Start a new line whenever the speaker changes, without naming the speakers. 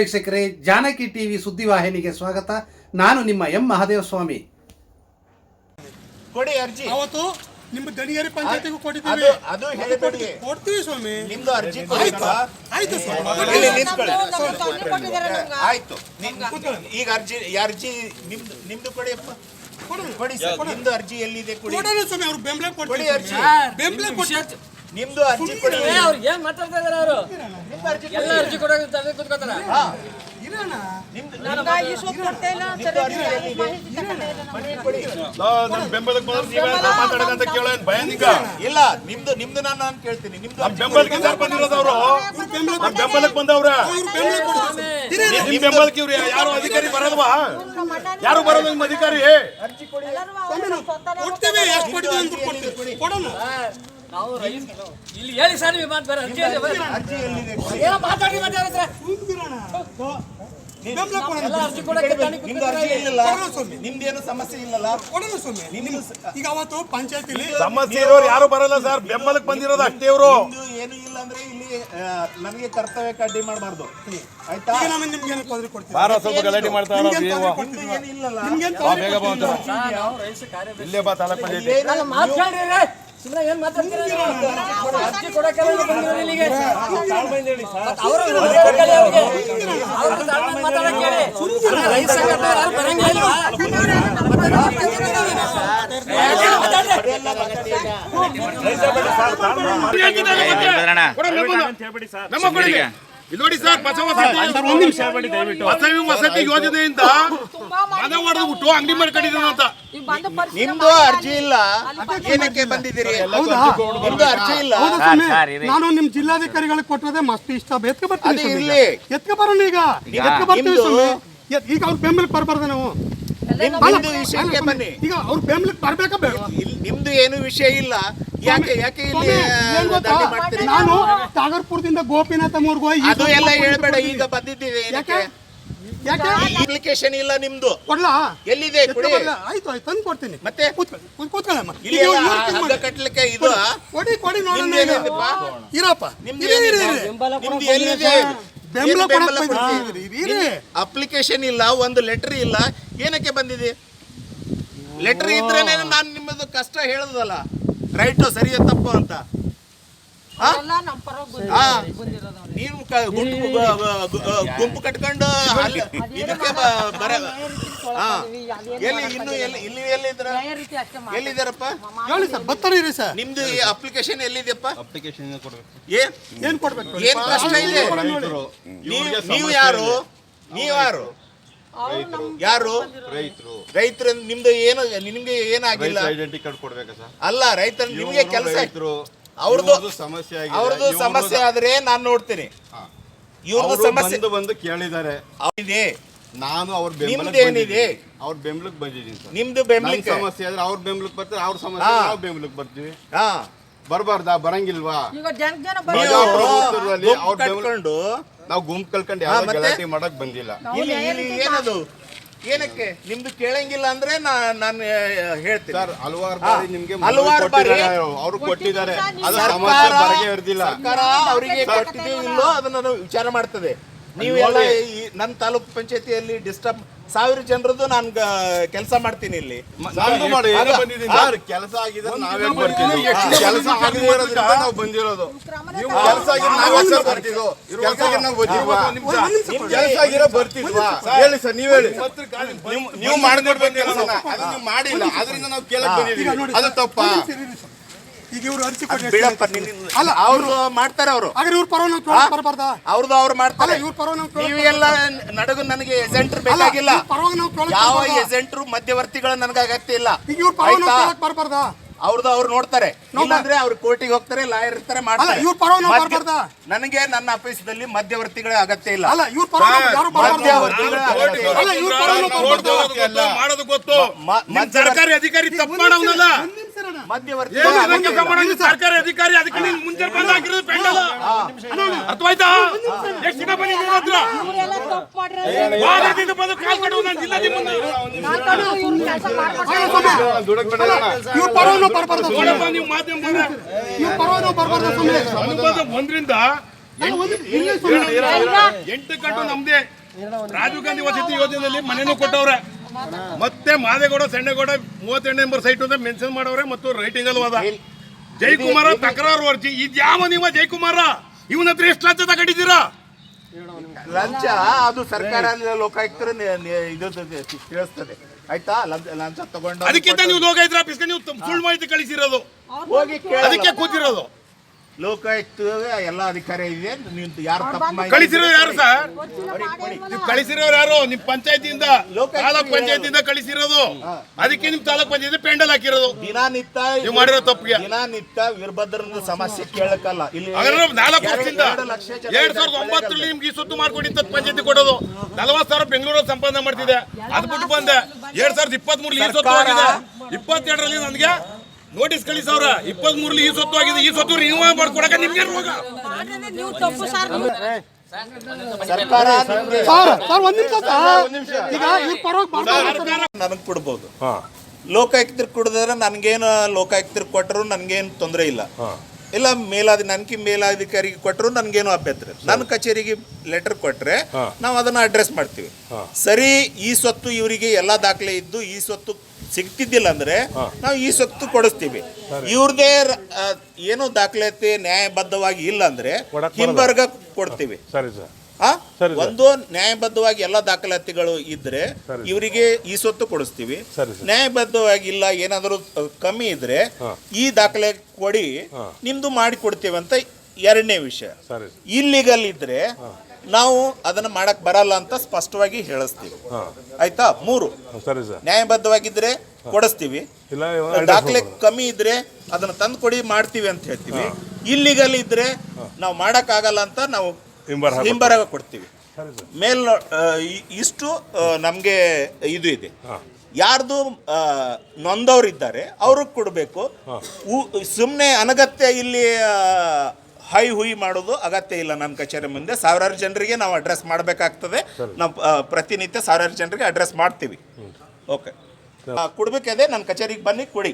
ವೀಕ್ಷಕರೇ ಜಾನಕಿ ಟಿವಿ ಸುದ್ದಿವಾಹಿನಿಗೆ ಸ್ವಾಗತ. ನಾನು ನಿಮ್ಮ ಎಂ ಮಹಾದೇವ ಸ್ವಾಮಿ.
ಕೊಡಿ ಅರ್ಜಿ.
ಅವತ್ತು ನಿಮ್ಮ ದಣಿಗೇರಿ ಪಂಚಾಯತಿಗೂ
ಅದು
ಕೊಟ್ಟಿದ್ದೀವಿ.
ಅದು ಕೊಡಿ
ಕೊಡ್ತೀವಿ ಸ್ವಾಮಿ.
ನಿಮ್ದು ಅರ್ಜಿ ಕೊಡಿಲ್ವಾ?
ಆಯ್ತು ಸ್ವಾಮಿ.
ಇಲ್ಲಿ ನಿಂತ್ಕೊಳ್ಳಿ. ಆಯ್ತು. ನಿಮ್- ಈಗ ಅರ್ಜಿ ಈ ಅರ್ಜಿ ನಿಮ್ದು ನಿಮ್ದು ಕೊಡಿಪ್ಪ ಕೊಡಿ ಸರ್. ನಿಮ್ದು ಅರ್ಜಿ ಎಲ್ಲಿದೆ ಕೊಡಿ.
ಕೊಡೋಣ ಸ್ವಾಮಿ ಅವ್ರು ಬೆಂಬಲ
ಕೊಡಿ
ಕೊಡ್ತೀವಿ
ಅರ್ಜಿ.
ಬೆಂಬಲ ಕೊಡಿ
ನಿಮ್ದು ಅರ್ಜಿ ಕೊಡಿ.
ಏ, ಅವ್ರು ಏನ್ ಮಾತಾಡ್ತಾ ಇದಾರೆ ಅವರು? ಎಲ್ಲ ಅರ್ಜಿ ಕೂತ್ಕೋತಾರ?
ನಮ್ ಬೆಂಬಲಕ್ಕೆ ಬಂದ್ರೆ ನೀವು ಭಯ ನಿಂಗ
ಇಲ್ಲ ನಿಮ್ದು ನಿಮ್ದು ನಾನು ನಾನು ಕೇಳ್ತೀನಿ. ನಿಮ್ದು
ನಮ್ ಬೆಂಬಲಕ್ಕೆ ನಮ್ ಬೆಂಬಲಕ್ಕೆ ಬಂದವ್ರ.
ಬೆಂಬಲ
ನಿಮ್ ಬೆಂಬಲಕ್ಕೆ ಇವ್ರು ಯಾರು ಅಧಿಕಾರಿ ಬರಲ್ವಾ? ಯಾರು ಬರಲ್ಲ ನಿಮ್ ಅಧಿಕಾರಿ?
ಕೊಡ್ತೀವಿ ಎಷ್ಟು ಕೊಡ್ತೀವಿ ಅಂತ ಕೊಡ್ತೀವಿ. ಕೊಡೋಣ.
ನಾವು ರೈಸ್ ಇಲ್ಲಿ ಹೇಳಿ ಸರ್ ನೀವು ಮಾತು ಬೇರೆ ಅರ್ಜಿ. ಏನೋ ಮಾತಾಡಿ ಮಾತಾಡಿದ್ರೆ
ನಿಮ್ದೇನು ಸಮಸ್ಯೆ ಇಲ್ಲಲ್ಲ?
ಈಗ ಅವತ್ತು ಪಂಚಾಯತಿಲಿ
ಸಮಸ್ಯೆ ಇರೋರು ಯಾರು ಬರಲ್ಲ ಸರ್? ಬೆಂಬಲಕ್ಕೆ ಬಂದಿರೋದು ಅಷ್ಟೇ
ಅವರು ಏನು ಇಲ್ಲ ಅಂದ್ರೆ ಇಲ್ಲಿ ನಮಗೆ ಕರ್ತವ್ಯ ಕರ್ತವ್ಯಕ್ಕೆ ಅಡ್ಡಿ ಮಾಡಬಾರ್ದು. ಆಯ್ತಾ?
ನಿಮ್ಗೆ ಏನು ತೊಂದರೆ ಕೊಡ್ತೀವಿ?
ಬಾರ ಸ್ವಲ್ಪ ಗಲಾಟೆ ಮಾಡ್ತಾರೆ
ಇಲ್ಲಲ್ಲ?
ಇಲ್ಲೇ ಬಾ ತಾಲೂಕು ಪಂಚಾಯತಿ.
ಸುಮ್ನೆ ಏನ್ ಮಾತಾಡ್ತೀರ ನೀವು? ಅರ್ಜಿ ಕೊಡಕ್ಕೆಲ್ಲ ಬಂದಿರೋದು ಇಲ್ಲಿಗೆ ಅವರು ಮಾತಾಡಕ್ಕೆ ಹೇಳಿ. ಸಂಘಟನೆ ಯಾರು ಬರಂಗೇ ಇಲ್ವಾ?
ನಮ್ಮ ಕೊಡುಗೆ ಇಲ್ಲಿ ನೋಡಿ ಸರ್ ಬಸವ ವಸತಿ. ವಸತಿ ಯೋಜನೆಯಿಂದ ಮನೆ ಹೊಡೆದ್ಬಿಟ್ಟು ಅಂಗಡಿ ಮಾಡ್ಕೊಂಡಿದ್ರು ಅಂತ.
ನಿಮ್ದು ಅರ್ಜಿ ಇಲ್ಲ. ಏನಕ್ಕೆ ಬಂದಿದ್ದೀರಿ? ನಿಮ್ದು ಅರ್ಜಿ ಇಲ್ಲ.
ನಾನು ನಿಮ್ ಜಿಲ್ಲಾಧಿಕಾರಿಗಳಿಗೆ ಕೊಟ್ಟರೆ ಮಸ್ತ್ ಇಷ್ಟ. ಎತ್ಕ ಬರ್ತೀನಿ
ಇಲ್ಲಿ
ಎತ್ಕ ಬರೋಣ ಈಗ. ಎತ್ಕ ಬರ್ತೀವಿ ಈಗ ಅವ್ರ ಬೆಂಬಲಕ್ಕೆ ಬರಬಾರ್ದು ನಾವು.
ನಿಮ್ದು ವಿಷಯಕ್ಕೆ ಬನ್ನಿ.
ಈಗ ಅವ್ರ ಬೆಂಬಲಕ್ಕೆ ಬರ್ಬೇಕಾ ಬೇಡ.
ಇಲ್ಲಿ ನಿಮ್ದು ಏನು ವಿಷಯ ಇಲ್ಲ. ಯಾಕೆ ಯಾಕೆ ಇಲ್ಲಿ? ದಂಧೆ ಮಾಡ್ತೀರಿ?
ನಾನು ಸಾಗರ್ಪುರದಿಂದ ಗೋಪಿನಾಥ ಮೂರ್ಗೆ ಹೋಗಿ
ಅದು ಎಲ್ಲ ಹೇಳ್ಬೇಡ ಈಗ ಬಂದಿದ್ದೀವಿ
ಯಾಕೆ? ಯಾಕೆ?
ಅಪ್ಲಿಕೇಶನ್ ಇಲ್ಲ ನಿಮ್ದು.
ಕೊಡ್ಲಾ?
ಎಲ್ಲಿದೆ? ಕೊಡಿ.
ಆಯ್ತು ಆಯ್ತು ತಂದು ಕೊಡ್ತೀನಿ.
ಮತ್ತೆ?
ಕೂತ್ಕೊಳ್ಳಿ ಕೂತ್- ಕೂತ್ಕೊಳ್ಳಮ್ಮ.
ಇಲ್ಲಿ ಹಗ್ಗ
ಮಾಡಿ.
ಇದು
ಕೊಡಿ ಕೊಡಿ ನೋಡೋಣ? ಇರಪ್ಪ.
ನಿಮ್ದು. ಎಲ್ಲಿದೆ?
ಬೆಂಬಲ.
ಅಪ್ಲಿಕೇಶನ್ ಇಲ್ಲ ಒಂದು ಲೆಟರ್ ಇಲ್ಲ. ಏನಕ್ಕೆ ಬಂದಿದೆ ಲೆಟರ್ ಇದ್ರೇನೆ ನಾನು ನಿಮ್ಮದು ಕಷ್ಟ ಹೇಳೋದಲ್ಲ. ರೈಟು ಸರಿಯೋ ತಪ್ಪು ಅಂತ. ನೀವು ಗುಂಪು ಕಟ್ಕೊಂಡು ಅಲ್ಲಿ ಇದಕ್ಕೆ ಬರ ಹಾ. ಎಲ್ಲಿ ಇನ್ನು ಎಲ್ಲಿ ಇಲ್ಲಿ ಎಲ್ಲಿದ್ರ. ಎಲ್ಲಿದ್ದಾರಪ್ಪ
ಹೇಳಿ ಸರ್ ಬರ್ತಾರೆ ಇರಿ ಸರ್.
ನಿಮ್ದು ಈ ಅಪ್ಲಿಕೇಶನ್ ಎಲ್ಲಿದೆಯಪ್ಪ?
ಅಪ್ಲಿಕೇಶನ್
ಏನ್
ಏನ್? ಕೊಡ್ಬೇಕು?
ಏನ್ ಪ್ರಶ್ನೆ ಇದೆ? ನೀವು- ಯಾರು? ನೀವು ಯಾರು? ಯಾರು?
ರೈತರು.
ರೈತರು ನಿಮ್ದು ಏನು ನಿಮ್ಗೆ ಏನಾಗಿಲ್ಲ?
ಐಡೆಂಟಿ ಕಾರ್ಡ್ ಕೊಡ್ಬೇಕಾ ಸರ್?
ಅಲ್ಲ ರೈತರು ನಿಮ್ಗೆ ಕೆಲಸ
ರೈತರು.
ಅವ್ರದ್ದು
ಸಮಸ್ಯೆ
ಅವ್ರದ್ದು ಸಮಸ್ಯೆ ಆದ್ರೆ ನಾನು ನೋಡ್ತೀನಿ. ಇವ್ರದ್ದು
ಅವರು
ಸಮಸ್ಯೆ
ಬಂದು ಬಂದು ಕೇಳಿದ್ದಾರೆ.
ಇದೆ
ನಾನು ಅವ್ರ
ಬೆಂಬಲಿದೆ
ಅವ್ರ ಬೆಂಬಲಕ್ಕೆ ಬಂದಿದ್ದೀನಿ ಸರ್.
ನಿಮ್ದು
ನಮ್
ಬೆಂಬಲಿಕ್ಕೆ
ಸಮಸ್ಯೆ ಆದ್ರೆ ಅವ್ರ ಬೆಂಬಲಕ್ಕೆ ಬರ್ತಾರೆ. ಅವ್ರ ಸಮಸ್ಯೆ
ಹಾ.
ಆದ್ರೆ ನಾವು ಬೆಂಬಲಕ್ಕೆ ಬರ್ತೀವಿ.
ಹಾ.
ಬರಬಾರ್ದಾ? ಬರಂಗಿಲ್ವಾ?
ಈಗ ಜನ ಜನ
ನೀವು
ಪ್ರಜಾಪ್ರಭುತ್ವದಲ್ಲಿ
ಗುಂಪು
ಅವ್ರ ಬೆಂಬಲ-
ಕಟ್ಕೊಂಡು.
ನಾವು ಗುಂಪು ಕಲ್ಕೊಂಡು ಯಾವ
ಮತ್ತೆ?
ಗಲಾಟೆ ಮಾಡಕ್ ಬಂದಿಲ್ಲ.
ಇಲ್ಲಿ ಇಲ್ಲಿ ಏನದು? ಏನಕ್ಕೆ? ನಿಮ್ದು ಕೇಳಂಗಿಲ್ಲ ಅಂದ್ರೆ ನಾ- ನಾನು ಹೇಳ್ತೀನಿ.
ಸರ್ ಹಲವಾರು ಬಾರಿ ನಿಮ್ಗೆ
ಹಲವಾರು ಬಾರಿ
ಅವರು. ಕೊಟ್ಟಿದ್ದಾರೆ. ಅದು ಸಮಸ್ಯೆ
ಸರ್ಕಾರ
ಬರಗೆ ಇರ್ದಿಲ್ಲ.
ಸರ್ಕಾರ ಅವರಿಗೆ ಕೊಟ್ಟಿದೆಯೋ ಇಲ್ಲೋ ಅದನ್ನ ನಾವು ವಿಚಾರ ಮಾಡ್ತದೆ. ನೀವು ಎಲ್ಲ ಈ ನನ್ನ ತಾಲೂಕ್ ಪಂಚಾಯತಿಯಲ್ಲಿ ಡಿಸ್ಟರ್ಬ್ ಸಾವಿರ ಜನರದ್ದು ನಾನು ಕೆಲಸ ಮಾಡ್ತೀನಿ ಇಲ್ಲಿ.
ಸರ್ ಕೆಲಸ ಆಗಿದೆ ನಾವೇ ಬರ್ತೀವಿ. ಕೆಲಸ ಆಗದೆ ಇರೋದ್ರಿಂದ ನಾವು ಬಂದಿರೋದು. ನೀವು ಕೆಲಸ ಆಗಿರೋ ನಾವೇ ಸರ್ ಬರ್ತಿದ್ವು ಕೆಲಸ ಆಗಿರೋ ನಾವು ಬರ್ತಿದ್ವಾ ಕೆಲಸ ಆಗಿರೋ ಬರ್ತಿದ್ವಾ ಹೇಳಿ ಸರ್ ನೀವ್ ಹೇಳಿ. ನೀವು ನೀವು ಮಾಡ್ಕೊಡ್ಬೇಕು ಕೆಲಸನ. ಅದು ನೀವು ಮಾಡಿಲ್ಲ. ಅದರಿಂದ ನಾವು ಕೇಳಕ್ ಬಂದಿದ್ದೀವಿ ಅದು ತಪ್ಪಾ?
ಈಗ ಇವ್ರು ಅರ್ಜಿ
ಅಲ್ಲ ಅವ್ರು ಮಾಡ್ತಾರೆ ಅವರು.
ಹಾಗಾದ್ರೆ ಇವ್ರ ಪರವಾಗಿ ನಾವು ಬರಬಾರ್ದಾ
ಅವ್ರದ್ದು ಅವ್ರು
ಅಲ್ಲ
ಮಾಡ್ತಾರೆ.
ಇವ್ರ ಪರವಾಗಿ ನಾವು
ನೀವೆಲ್ಲ ನಡಗು ನನಗೆ ಏಜೆಂಟ್ರು ಬೇಕಾಗಿಲ್ಲ.
ಇವ್ರ ಪರವಾಗಿ ನಾವು ಕೇಳಕ್
ಯಾವ
ಬರ್ಬಾರ್ದಾ?
ಏಜೆಂಟ್ರು ಮಧ್ಯವರ್ತಿಗಳು ನನಗೆ ಅಗತ್ಯ ಇಲ್ಲ.
ಈಗ ಇವ್ರ ಪರವಾಗಿ ನಾವು
ಆಯ್ತಾ?
ಕೇಳಕ್ ಬರಬಾರ್ದಾ?
ಅವ್ರದ್ದು ಅವ್ರು ನೋಡ್ತಾರೆ. ಇಲ್ಲಾಂದ್ರೆ ಅವ್ರು ಕೋರ್ಟಿಗೆ ಹೋಗ್ತಾರೆ ಲಾಯರ್ ಇರ್ತಾರೆ ಮಾಡ್ತಾರೆ.
ಅಲ್ಲ, ಇವ್ರ ಪರವಾಗಿ ನಾವು
ಮಧ್ಯ-
ಬರ್ಬಾರ್ದಾ?
ನನಗೆ ನನ್ನ ಆಫೀಸ್ದಲ್ಲಿ ಮಧ್ಯವರ್ತಿಗಳ ಅಗತ್ಯ ಇಲ್ಲ.
ಅಲ್ಲ ಇವ್ರ ಪರವಾಗಿ ನಾವು ಯಾರು ಬರಬಾರ್ದಾ?
ಮಧ್ಯವರ್ತಿಗಳ ಅಗತ್ಯ ಇಲ್ಲ.
ಅಲ್ಲ ಇವ್ರ ಪರವಾಗಿ ನಾವು ಬರಬಾರ್ದಾ?
ಮಾಡೋದು ಗೊತ್ತು.
ಮ-
ನಿಮ್ ಸರ್ಕಾರಿ ಅಧಿಕಾರಿ ತಪ್ಪು ಸಂಬಂಧ ಸರ್ಕಾರಿ ಅಧಿಕಾರಿ ಅದಕ್ಕೆ ನೀನು ಮುಂಚೆ ಬಂದು ಹಾಕಿರೋದು ಪೆಂಡಲ. ಅರ್ಥವಾಯ್ತಾ? ಎಷ್ಟು ದಿನ ಬಂದಿದ್ದೀರ ಹತ್ರ?
ಇವರೆಲ್ಲ ತಪ್ಪು ಮಾಡಿರೋದು.
ವಾರದಿಂದ ಬಂದು ಕಾಲ್ ಕಟ್ಟುವ ನಾನು ಜಿಲ್ಲಾಧಿ ಮುಂದೆ.
ನಾನ್ ಕಡೆ ಇವ್ರು ಕೆಲ್ಸ ಮಾಡ್ಕೊಡ್ತಾರೆ.
ಇವ್ರ ಪರವಾಗಿ ನಾವು ಬರಬಾರ್ದಾ?
ನೋಡಪ್ಪ ನೀವು ಮಾಧ್ಯಮ
ಇವ್ರ ಪರವಾಗಿ ನಾವು ಬರಬಾರ್ದಾ ಸುಮ್ಮನೆ
ಒಂದರಿಂದ
ಎಂಟು ಕಟ್ಟು ನಮ್ದೇ. ರಾಜೀವ್ ಗಾಂಧಿ ವಸತಿ ಯೋಜನೆಯಲ್ಲಿ ಮನೆನೂ ಕೊಟ್ಟವ್ರೆ. ಮತ್ತೆ ಮಾದೇಗೌಡ ಸಣ್ಣಗೌಡ ಮೂವತ್ತೆಂಟು ನಂಬರ್ ಸೈಟ್ ಅಂತ ಮೆನ್ಷನ್ ಮಾಡವ್ರೆ ಮತ್ತು ರೈಟಿಂಗ್ ಅಲ್ಲಿ ಹೋದ ಜೈಕುಮಾರ ತಕರಾರು ಅರ್ಜಿ. ಇದ್ಯಾವ ನಿಮ್ಮ ಜೈಕುಮಾರ ಇವನ ಹತ್ರ ಎಷ್ಟು ಲಂಚ ತಗೊಂಡಿದ್ದೀರಾ?
ಲಂಚ ಅದು ಸರ್ಕಾರ ಲೋಕಾಯುಕ್ತರು ತಿಳಿಸ್ತದೆ. ಆಯ್ತಾ? ಲಂಚ ತಗೊಂಡು
ಅದಕ್ಕಿಂತ ನೀವು ಲೋಕಾಯುಕ್ತರ ಆಫೀಸ್ಗೆ ನೀವು ಸುಳ್ಳು ಮಾಹಿತಿ ಕಳಿಸಿರೋದು. ಅದಕ್ಕೆ ಕೂತಿರೋದು.
ಲೋಕಾಯುಕ್ತ ಎಲ್ಲ ಅಧಿಕಾರ ಇದೆ. ನೀವು ಯಾರು ತಪ್ಪು
ಕಳಿಸಿರೋರು ಯಾರು ಸರ್? ನೀವು ಕಳಿಸಿರೋರು ಯಾರು? ನಿಮ್ ಪಂಚಾಯತಿಯಿಂದ ತಾಲೂಕ್ ಪಂಚಾಯತಿಯಿಂದ ಕಳಿಸಿರೋದು. ಅದಕ್ಕೆ ನಿಮ್ ತಾಲೂಕ್ ಪಂಚಾಯತಿ ಪೆಂಡಲ್ ಹಾಕಿರೋದು.
ದಿನನಿತ್ಯ
ನೀವು ಮಾಡಿರೋ ತಪ್ಪಿಗೆ.
ದಿನನಿತ್ಯ ವೀರಭದ್ರನ ಸಮಸ್ಯೆ ಕೇಳಕ್ಕಲ್ಲ ಇಲ್ಲಿ
ನಾಲ್ಕು ವರ್ಷದಿಂದ
ಎರಡು
ಸಾವಿರದ ಒಂಬತ್ತರಲ್ಲಿ ನಿಮ್ಗೆ ಈ ಸುತ್ತು ಮಾಡ್ಕೊಂಡಿದ್ದ ಪಂಚಾಯತಿ ಕೊಡೋದು. ನಲವತ್ತು ಸಾವಿರ ಬೆಂಗಳೂರಲ್ಲಿ ಸಂಪಾದನೆ ಮಾಡ್ತಿದೆ. ಅದ್ ಬಿಟ್ಟು ಬಂದೆ. ಎರಡ್ ಸಾವಿರದ ಇಪ್ಪತ್ತ್ ಮೂರಲ್ಲಿ ಈ ಸುತ್ತು ಇಪ್ಪತ್ತೆರಡರಲ್ಲಿ ನನಗೆ ನೋಟಿಸ್ ಕಳಿಸವ್ರ. ಇಪ್ಪತ್ತ್ ಮೂರಲ್ಲಿ ಈ ಸೊತ್ತು ಆಗಿದೆ ಈ ಸೊತ್ತು ರಿನ್ಯೂ ಮಾಡ್ಕೊಡಕ ನಿಮ್ಗೆ ರೋಗ?
ನೀವು ಸರ್ ನೀವು
ಸರ್ಕಾರ
ಸರ್ ಸರ್ ಒಂದ್ ನಿಮಿಷ ಸರ್. ಈಗ ಇವ್ರ ಪರವಾಗಿ ಮಾತಾಡ್ತಾರೆ
ನನಗೆ ಕೊಡ್ಬೋದು. ಲೋಕಾಯುಕ್ತರು ಕೊಡಿದ್ರೆ ನನಗೇನು ಲೋಕಾಯುಕ್ತರು ಕೊಟ್ಟರು ನನಗೇನು ತೊಂದರೆ ಇಲ್ಲ. ಇಲ್ಲ ಮೇಲಾದ ನನ್ಕಿ ಮೇಲಾಧಿಕಾರಿಗೆ ಕೊಟ್ಟರು ನನಗೇನು ಅಭ್ಯಂತರ ಇಲ್ಲ. ನನ್ನ ಕಚೇರಿಗೆ ಲೆಟರ್ ಕೊಟ್ರೆ ನಾವು ಅದನ್ನ ಅಡ್ರೆಸ್ ಮಾಡ್ತೀವಿ. ಸರಿ ಈ ಸ್ವತ್ತು ಇವರಿಗೆ ಎಲ್ಲಾ ದಾಖಲೆ ಇದ್ದು ಈ ಸ್ವತ್ತು ಸಿಗ್ತಿದ್ದಿಲ್ಲ ಅಂದ್ರೆ ನಾವು ಈ ಸ್ವತ್ತು ಕೊಡಿಸ್ತೀವಿ. ಇವ್ರದೇ ಏನು ದಾಖಲಾತಿ ನ್ಯಾಯಬದ್ಧವಾಗಿ ಇಲ್ಲ ಅಂದ್ರೆ ಹಿಂಬರ್ಗ ಕೊಡ್ತೀವಿ.
ಸರಿ?
ಒಂದು ನ್ಯಾಯಬದ್ಧವಾಗಿ ಎಲ್ಲ ದಾಖಲಾತಿಗಳು ಇದ್ರೆ ಇವರಿಗೆ ಈ ಸ್ವತ್ತು ಕೊಡಿಸ್ತೀವಿ. ನ್ಯಾಯಬದ್ಧವಾಗಿ ಇಲ್ಲ ಏನಾದರೂ ಕಮ್ಮಿ ಇದ್ರೆ ಈ ದಾಖಲೆ ಕೊಡಿ ನಿಮ್ದು ಮಾಡಿ ಕೊಡ್ತೀವಿ ಅಂತ ಎರಡನೇ ವಿಷಯ. ಇಲ್ಲಿಗಲ್ ಇದ್ರೆ ನಾವು ಅದನ್ನ ಮಾಡಕ್ ಬರಲ್ಲ ಅಂತ ಸ್ಪಷ್ಟವಾಗಿ ಹೇಳಿಸ್ತೀವಿ. ಆಯ್ತಾ? ಮೂರು.
ಸರಿ ಸರ್.
ನ್ಯಾಯಬದ್ಧವಾಗಿದ್ರೆ ಕೊಡಿಸ್ತೀವಿ.
ಇಲ್ಲ
ದಾಖಲೆ ಕಮ್ಮಿ ಇದ್ರೆ ಅದನ್ನ ತಂದು ಕೊಡಿ ಮಾಡ್ತೀವಿ ಅಂತ ಹೇಳ್ತೀವಿ. ಇಲ್ಲಿಗಲ್ ಇದ್ರೆ ನಾವು ಮಾಡಕ್ ಆಗಲ್ಲ ಅಂತ ನಾವು ಹಿಂಬರ ಕೊಡ್ತೀವಿ. ಮೇಲ್ ಇಷ್ಟು ನಮಗೆ ಇದು ಇದೆ. ಯಾರ್ದು ನೊಂದವ್ರಿದ್ದಾರೆ ಅವ್ರಿಗೆ ಕೊಡಬೇಕು. ಸುಮ್ಮನೆ ಅನಗತ್ಯ ಇಲ್ಲಿ ಹೈ ಹುಯಿ ಮಾಡೋದು ಅಗತ್ಯ ಇಲ್ಲ ನನ್ನ ಕಚೇರಿ ಮುಂದೆ. ಸಾವಿರಾರು ಜನರಿಗೆ ನಾವು ಅಡ್ರೆಸ್ ಮಾಡಬೇಕಾಗ್ತದೆ. ನಾವು ಪ್ರತಿನಿತ್ಯ ಸಾವಿರಾರು ಜನರಿಗೆ ಅಡ್ರೆಸ್ ಮಾಡ್ತೀವಿ. ಓಕೆ ಕೊಡ್ಬೇಕಾದ್ರೆ ನನ್ನ ಕಚೇರಿಗೆ ಬನ್ನಿ ಕೊಡಿ.